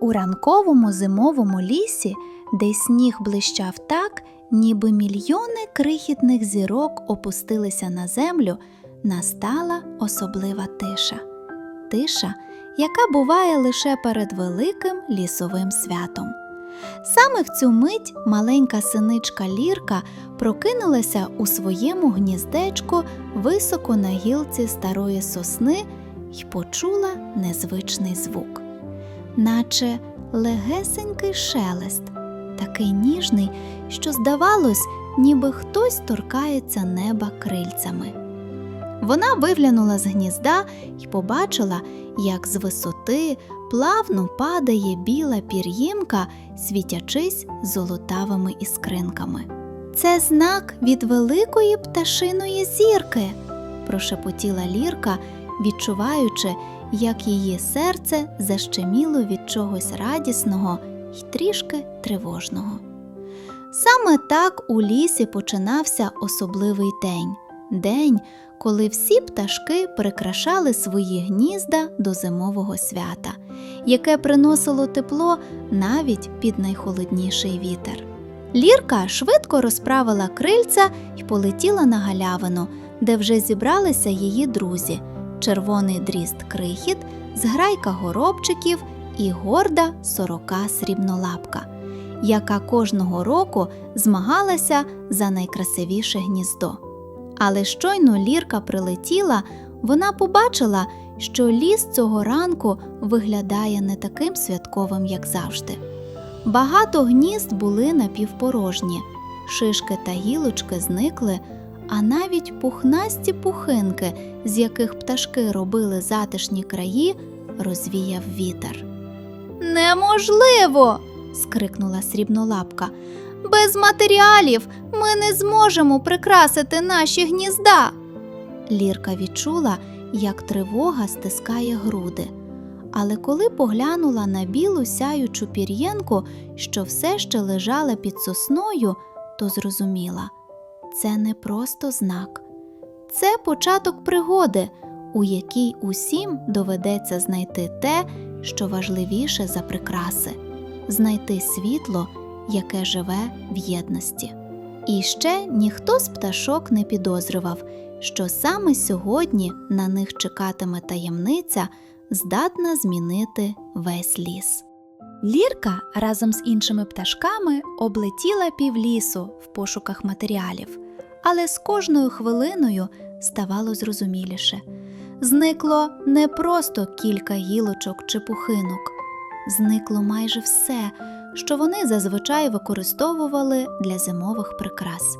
У ранковому зимовому лісі, де сніг блищав так, ніби мільйони крихітних зірок опустилися на землю, настала особлива тиша. Тиша, яка буває лише перед великим лісовим святом. Саме в цю мить маленька синичка Лірка прокинулася у своєму гніздечку високо на гілці старої сосни й почула незвичний звук, наче легесенький шелест, такий ніжний, що здавалось, ніби хтось торкається неба крильцями. Вона виглянула з гнізда і побачила, як з висоти плавно падає біла пір'їнка, світячись золотавими іскринками. Це знак від великої пташиної зірки, прошепотіла Лірка, відчуваючи, як її серце защеміло від чогось радісного й трішки тривожного. Саме так у лісі починався особливий день день, коли всі пташки прикрашали свої гнізда до зимового свята, яке приносило тепло навіть під найхолодніший вітер. Лірка швидко розправила крильця і полетіла на галявину, де вже зібралися її друзі червоний дріст крихіт, зграйка горобчиків і горда сорока срібнолапка, яка кожного року змагалася за найкрасивіше гніздо. Але щойно Лірка прилетіла, вона побачила, що ліс цього ранку виглядає не таким святковим, як завжди. Багато гнізд були напівпорожні, шишки та гілочки зникли, а навіть пухнасті пухинки, з яких пташки робили затишні краї, розвіяв вітер. Неможливо. скрикнула срібнолапка. Без матеріалів ми не зможемо прикрасити наші гнізда. Лірка відчула, як тривога стискає груди. Але коли поглянула на білу сяючу пір'єнку, що все ще лежала під сосною, то зрозуміла це не просто знак, це початок пригоди, у якій усім доведеться знайти те, що важливіше за прикраси знайти світло яке живе в єдності. І ще ніхто з пташок не підозрював, що саме сьогодні на них чекатиме таємниця, здатна змінити весь ліс. Лірка разом з іншими пташками облетіла півлісу в пошуках матеріалів, але з кожною хвилиною ставало зрозуміліше. Зникло не просто кілька гілочок чи пухинок, зникло майже все, що вони зазвичай використовували для зимових прикрас: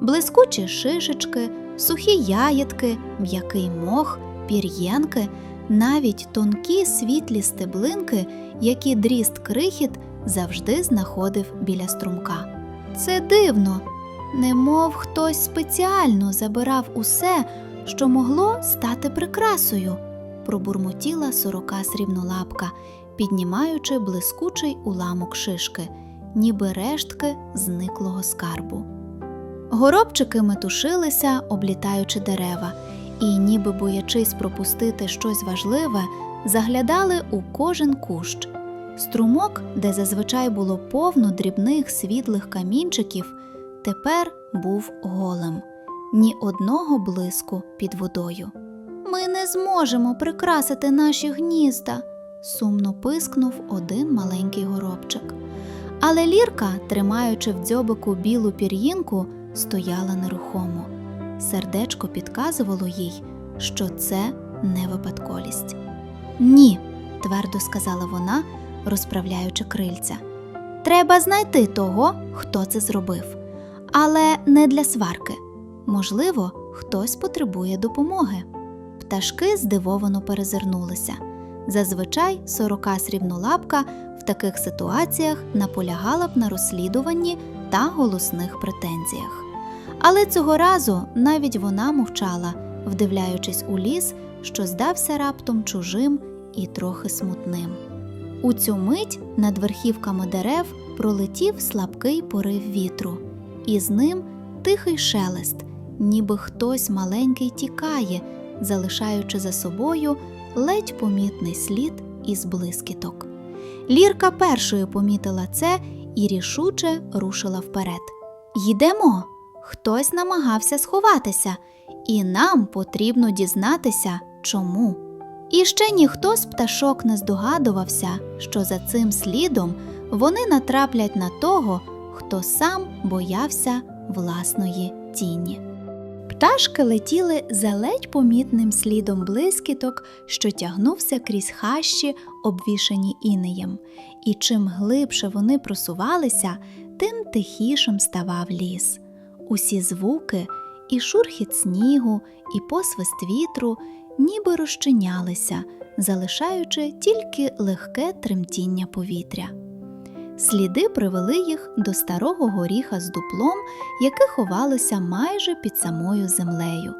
блискучі шишечки, сухі ягідки, м'який мох, пір'єнки, навіть тонкі світлі стеблинки, які дріст крихіт завжди знаходив біля струмка. Це дивно, немов хтось спеціально забирав усе, що могло стати прикрасою, пробурмотіла сорока срібнолапка піднімаючи блискучий уламок шишки, ніби рештки зниклого скарбу. Горобчики метушилися, облітаючи дерева, і, ніби боячись пропустити щось важливе, заглядали у кожен кущ. Струмок, де зазвичай було повно дрібних світлих камінчиків, тепер був голим, ні одного блиску під водою. Ми не зможемо прикрасити наші гнізда сумно пискнув один маленький горобчик. Але Лірка, тримаючи в дзьобику білу пір'їнку, стояла нерухомо. Сердечко підказувало їй, що це не випадковість. Ні, твердо сказала вона, розправляючи крильця. Треба знайти того, хто це зробив. Але не для сварки. Можливо, хтось потребує допомоги. Пташки здивовано перезирнулися. Зазвичай сорока срібнолапка в таких ситуаціях наполягала б на розслідуванні та голосних претензіях. Але цього разу навіть вона мовчала, вдивляючись у ліс, що здався раптом чужим і трохи смутним. У цю мить над верхівками дерев пролетів слабкий порив вітру, і з ним тихий шелест, ніби хтось маленький тікає, залишаючи за собою ледь помітний слід із блискіток. Лірка першою помітила це і рішуче рушила вперед. Йдемо. Хтось намагався сховатися, і нам потрібно дізнатися, чому. І ще ніхто з пташок не здогадувався, що за цим слідом вони натраплять на того, хто сам боявся власної тіні. Пташки летіли за ледь помітним слідом блискіток, що тягнувся крізь хащі, обвішані інеєм, і чим глибше вони просувалися, тим тихішим ставав ліс. Усі звуки, і шурхіт снігу, і посвист вітру ніби розчинялися, залишаючи тільки легке тремтіння повітря. Сліди привели їх до старого горіха з дуплом, яке ховалося майже під самою землею.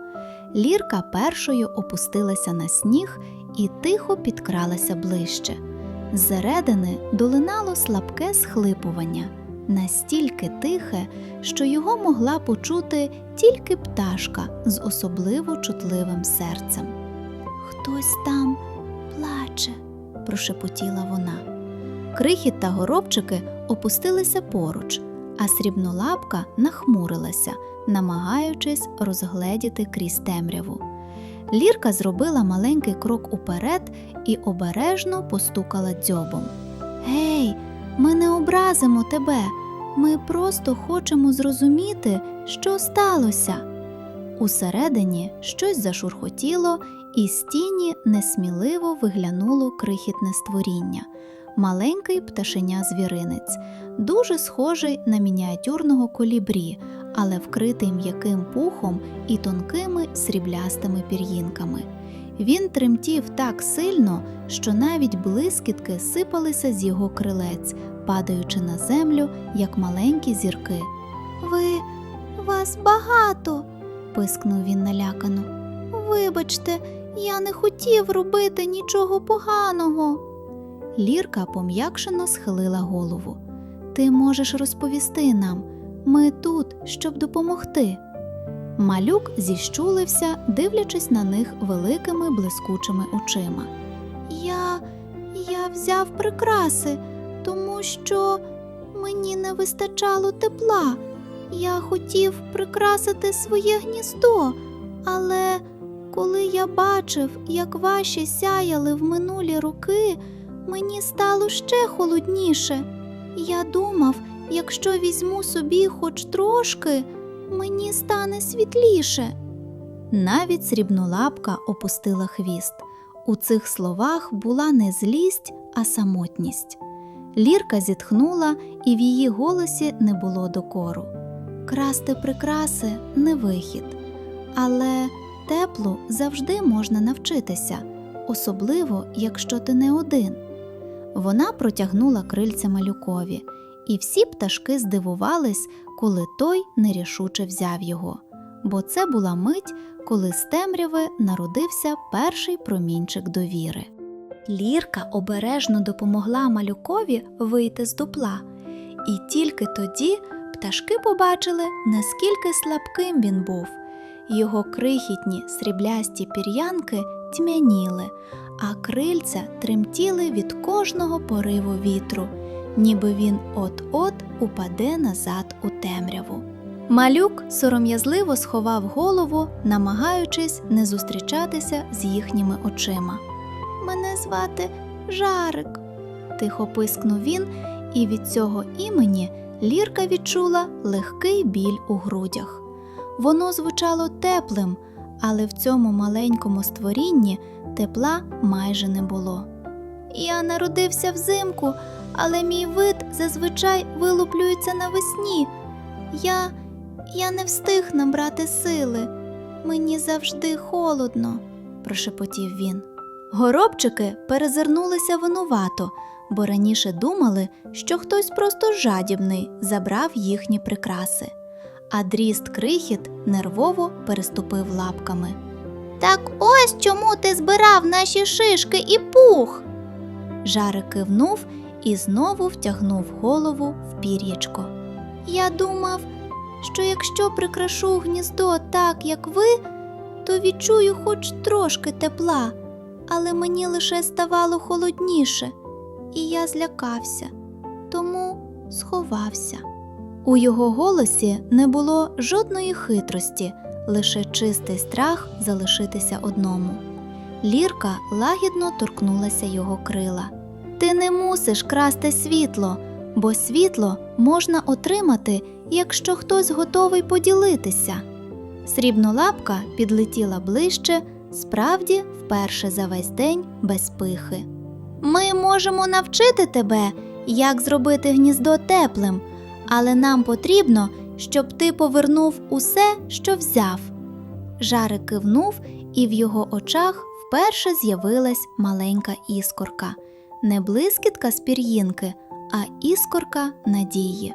Лірка першою опустилася на сніг і тихо підкралася ближче. Зсередини долинало слабке схлипування, настільки тихе, що його могла почути тільки пташка з особливо чутливим серцем. Хтось там плаче, прошепотіла вона. Крихіт та горобчики опустилися поруч, а срібнолапка нахмурилася, намагаючись розгледіти крізь темряву. Лірка зробила маленький крок уперед і обережно постукала дзьобом. Гей, ми не образимо тебе. Ми просто хочемо зрозуміти, що сталося. Усередині щось зашурхотіло, і з тіні несміливо виглянуло крихітне створіння маленький пташеня звіринець, дуже схожий на мініатюрного колібрі, але вкритий м'яким пухом і тонкими сріблястими пір'їнками. Він тремтів так сильно, що навіть блискітки сипалися з його крилець, падаючи на землю, як маленькі зірки. Ви вас багато, пискнув він налякано. Вибачте, я не хотів робити нічого поганого. Лірка пом'якшено схилила голову. Ти можеш розповісти нам. Ми тут, щоб допомогти. Малюк зіщулився, дивлячись на них великими блискучими очима. Я. я взяв прикраси, тому що мені не вистачало тепла. Я хотів прикрасити своє гніздо, але коли я бачив, як ваші сяяли в минулі роки, мені стало ще холодніше. Я думав, якщо візьму собі хоч трошки, мені стане світліше. Навіть срібнолапка опустила хвіст. У цих словах була не злість, а самотність. Лірка зітхнула, і в її голосі не було докору. Красти прикраси не вихід, але теплу завжди можна навчитися, особливо якщо ти не один. Вона протягнула крильця малюкові, і всі пташки здивувались, коли той нерішуче взяв його, бо це була мить, коли з темряви народився перший промінчик довіри. Лірка обережно допомогла малюкові вийти з дупла, і тільки тоді пташки побачили, наскільки слабким він був. Його крихітні сріблясті пір'янки тьмяніли, а крильця тремтіли від кожного пориву вітру, ніби він от-от упаде назад у темряву. Малюк сором'язливо сховав голову, намагаючись не зустрічатися з їхніми очима. Мене звати Жарик, тихо пискнув він, і від цього імені Лірка відчула легкий біль у грудях. Воно звучало теплим, але в цьому маленькому створінні тепла майже не було. Я народився взимку, але мій вид зазвичай вилуплюється навесні. Я. я не встиг набрати сили. Мені завжди холодно, прошепотів він. Горобчики перезирнулися винувато, бо раніше думали, що хтось просто жадібний забрав їхні прикраси. А дріст крихіт нервово переступив лапками. Так ось чому ти збирав наші шишки і пух. Жарик кивнув і знову втягнув голову в пір'ячко. Я думав, що якщо прикрашу гніздо так, як ви, то відчую хоч трошки тепла, але мені лише ставало холодніше. і я злякався, тому сховався. У його голосі не було жодної хитрості, лише чистий страх залишитися одному. Лірка лагідно торкнулася його крила. Ти не мусиш красти світло, бо світло можна отримати, якщо хтось готовий поділитися. Срібнолапка підлетіла ближче, справді вперше за весь день без пихи. Ми можемо навчити тебе, як зробити гніздо теплим, але нам потрібно, щоб ти повернув усе, що взяв. Жарик кивнув, і в його очах вперше з'явилась маленька іскорка. Не блискітка з пір'їнки, а іскорка надії.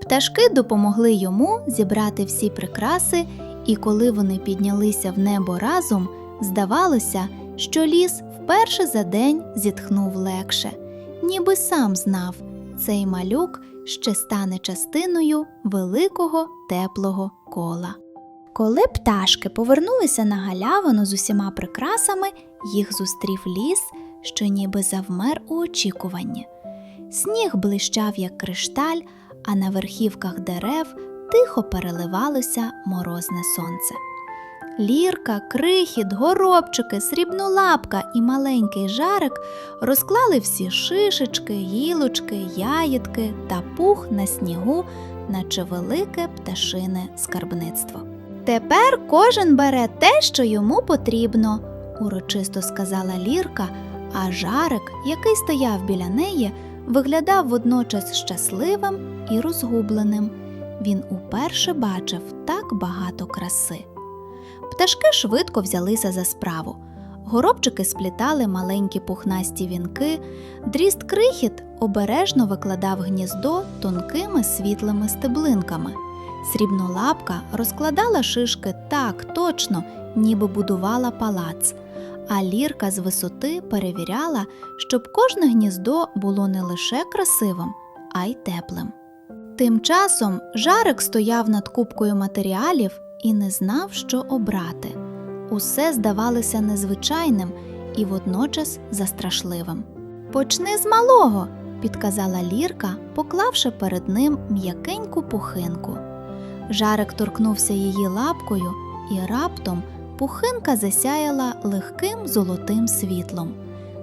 Пташки допомогли йому зібрати всі прикраси, і коли вони піднялися в небо разом, здавалося, що ліс вперше за день зітхнув легше, ніби сам знав, цей малюк ще стане частиною великого теплого кола. Коли пташки повернулися на галявину з усіма прикрасами, їх зустрів ліс, що ніби завмер у очікуванні. Сніг блищав, як кришталь, а на верхівках дерев тихо переливалося морозне сонце. Лірка, крихіт, горобчики, срібнолапка і маленький жарик розклали всі шишечки, гілочки, яєтки та пух на снігу, наче велике пташине скарбництво. Тепер кожен бере те, що йому потрібно, урочисто сказала Лірка, а жарик, який стояв біля неї, виглядав водночас щасливим і розгубленим. Він уперше бачив так багато краси. Пташки швидко взялися за справу. Горобчики сплітали маленькі пухнасті вінки, дріст крихіт обережно викладав гніздо тонкими світлими стеблинками. Срібнолапка розкладала шишки так точно, ніби будувала палац, а лірка з висоти перевіряла, щоб кожне гніздо було не лише красивим, а й теплим. Тим часом жарик стояв над купкою матеріалів і не знав, що обрати. Усе здавалося незвичайним і водночас застрашливим. Почни з малого, підказала Лірка, поклавши перед ним м'якеньку пухинку. Жарик торкнувся її лапкою, і раптом пухинка засяяла легким золотим світлом,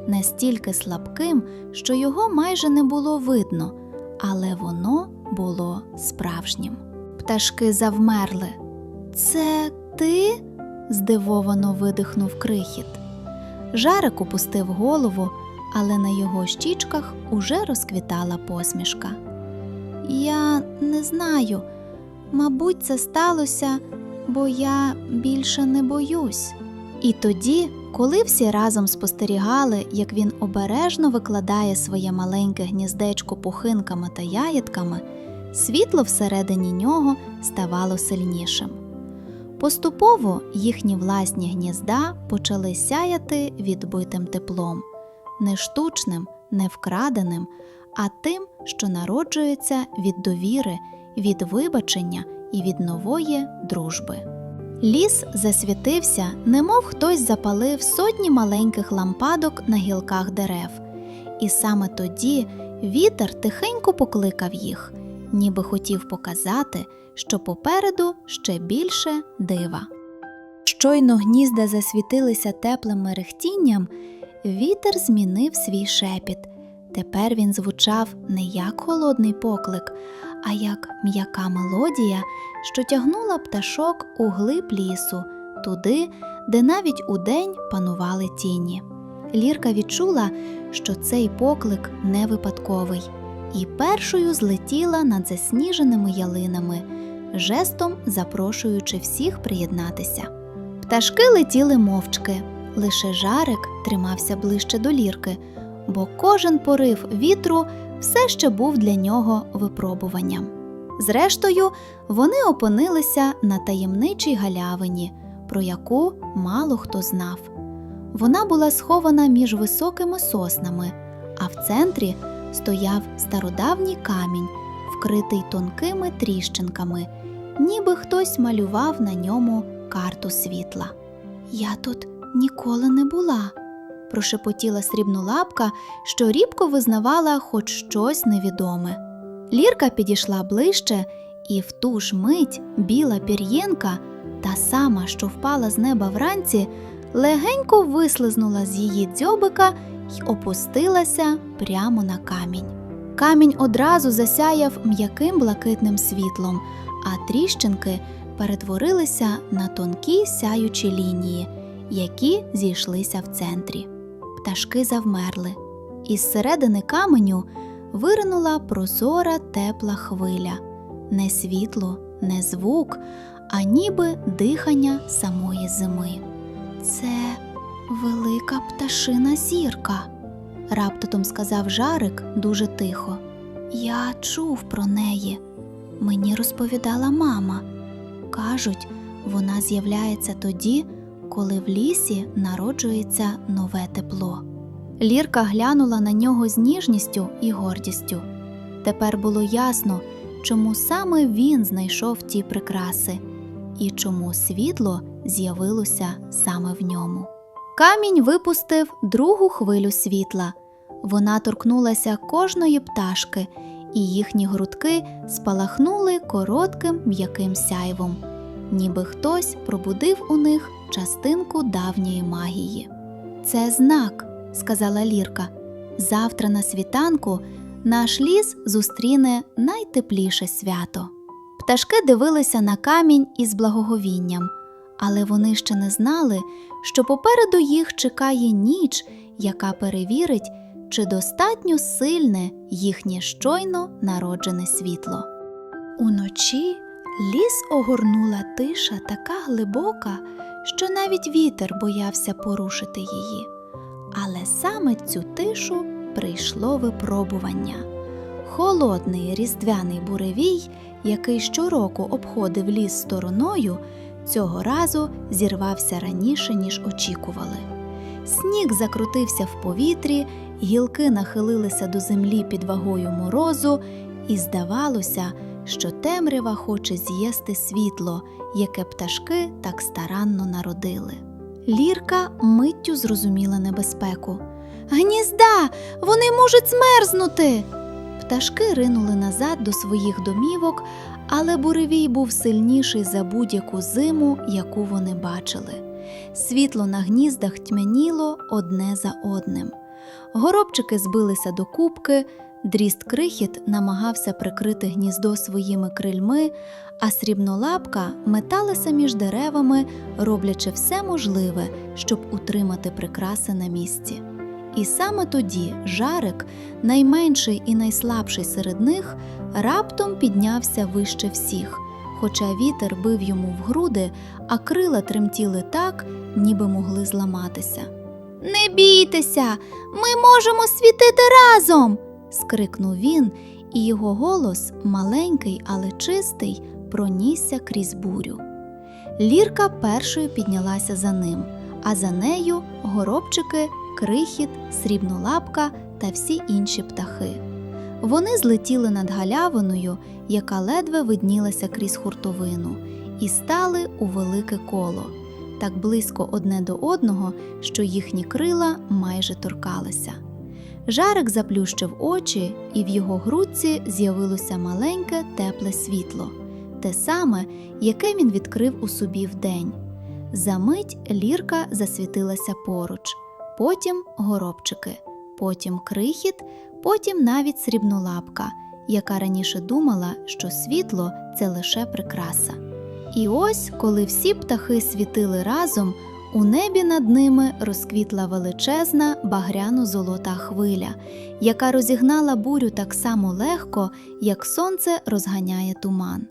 настільки слабким, що його майже не було видно, але воно було справжнім. Пташки завмерли. Це ти? здивовано видихнув крихіт. Жарик опустив голову, але на його щічках уже розквітала посмішка. Я не знаю, мабуть, це сталося, бо я більше не боюсь. І тоді, коли всі разом спостерігали, як він обережно викладає своє маленьке гніздечко пухинками та яєтками, світло всередині нього ставало сильнішим. Поступово їхні власні гнізда почали сяяти відбитим теплом, не штучним, не вкраденим, а тим, що народжується від довіри, від вибачення і від нової дружби. Ліс засвітився, немов хтось запалив сотні маленьких лампадок на гілках дерев, і саме тоді вітер тихенько покликав їх, ніби хотів показати, що попереду ще більше дива. Щойно гнізда засвітилися теплим мерехтінням, вітер змінив свій шепіт. Тепер він звучав не як холодний поклик, а як м'яка мелодія, що тягнула пташок у глиб лісу, туди, де навіть удень панували тіні. Лірка відчула, що цей поклик не випадковий, і першою злетіла над засніженими ялинами, жестом запрошуючи всіх приєднатися. Пташки летіли мовчки, лише жарик тримався ближче до лірки, бо кожен порив вітру все ще був для нього випробуванням. Зрештою, вони опинилися на таємничій галявині, про яку мало хто знав. Вона була схована між високими соснами, а в центрі стояв стародавній камінь, вкритий тонкими тріщинками, ніби хтось малював на ньому карту світла. Я тут ніколи не була, прошепотіла срібнолапка, що рібко визнавала хоч щось невідоме. Лірка підійшла ближче, і в ту ж мить біла пір'єнка, та сама, що впала з неба вранці, легенько вислизнула з її дзьобика й опустилася прямо на камінь. Камінь одразу засяяв м'яким блакитним світлом, а тріщинки перетворилися на тонкі сяючі лінії, які зійшлися в центрі. Пташки завмерли. Із середини каменю виринула прозора тепла хвиля, не світло, не звук, а ніби дихання самої зими. Це велика пташина зірка, раптотом сказав Жарик дуже тихо. Я чув про неї. Мені розповідала мама. Кажуть, вона з'являється тоді, коли в лісі народжується нове тепло. Лірка глянула на нього з ніжністю і гордістю. Тепер було ясно, чому саме він знайшов ті прикраси і чому світло з'явилося саме в ньому. Камінь випустив другу хвилю світла. Вона торкнулася кожної пташки, і їхні грудки спалахнули коротким м'яким сяйвом, ніби хтось пробудив у них частинку давньої магії. Це знак, сказала Лірка. Завтра на світанку наш ліс зустріне найтепліше свято. Пташки дивилися на камінь із благоговінням, але вони ще не знали, що попереду їх чекає ніч, яка перевірить, чи достатньо сильне їхнє щойно народжене світло. Уночі ліс огорнула тиша така глибока, що навіть вітер боявся порушити її. Але саме цю тишу прийшло випробування. Холодний різдвяний буревій, який щороку обходив ліс стороною, цього разу зірвався раніше, ніж очікували. Сніг закрутився в повітрі, гілки нахилилися до землі під вагою морозу, і здавалося, що темрява хоче з'їсти світло, яке пташки так старанно народили. Лірка миттю зрозуміла небезпеку. Гнізда, вони можуть змерзнути. Пташки ринули назад до своїх домівок, але буревій був сильніший за будь-яку зиму, яку вони бачили. Світло на гніздах тьмяніло одне за одним. Горобчики збилися до кубки, дріст крихіт намагався прикрити гніздо своїми крильми, а срібнолапка металася між деревами, роблячи все можливе, щоб утримати прикраси на місці. І саме тоді Жарик, найменший і найслабший серед них, раптом піднявся вище всіх, хоча вітер бив йому в груди, а крила тремтіли так, ніби могли зламатися. Не бійтеся, ми можемо світити разом. скрикнув він, і його голос, маленький, але чистий, пронісся крізь бурю. Лірка першою піднялася за ним, а за нею горобчики, крихіт, срібнолапка та всі інші птахи. Вони злетіли над галявиною, яка ледве виднілася крізь хуртовину, і стали у велике коло, так близько одне до одного, що їхні крила майже торкалися. Жарик заплющив очі, і в його грудці з'явилося маленьке тепле світло, те саме, яке він відкрив у собі вдень. Замить лірка засвітилася поруч, потім горобчики, потім крихіт, потім навіть срібнолапка, яка раніше думала, що світло це лише прикраса. І ось, коли всі птахи світили разом, у небі над ними розквітла величезна багряно-золота хвиля, яка розігнала бурю так само легко, як сонце розганяє туман.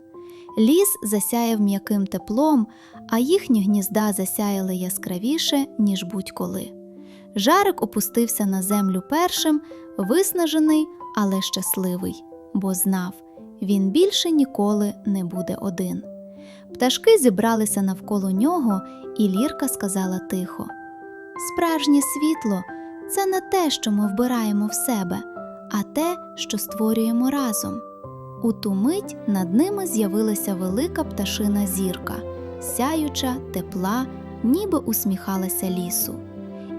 Ліс засяяв м'яким теплом, а їхні гнізда засяяли яскравіше, ніж будь-коли. Жарик опустився на землю першим, виснажений, але щасливий, бо знав, він більше ніколи не буде один. Пташки зібралися навколо нього, і Лірка сказала тихо: Справжнє світло це не те, що ми вбираємо в себе, а те, що створюємо разом. У ту мить над ними з'явилася велика пташина зірка, сяюча, тепла, ніби усміхалася лісу.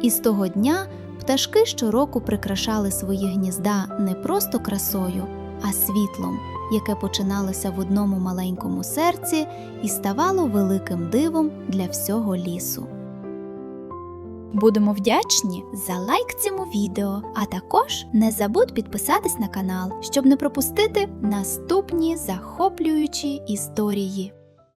І з того дня пташки щороку прикрашали свої гнізда не просто красою, а світлом, яке починалося в одному маленькому серці і ставало великим дивом для всього лісу. Будемо вдячні за лайк цьому відео, а також не забудь підписатись на канал, щоб не пропустити наступні захоплюючі історії.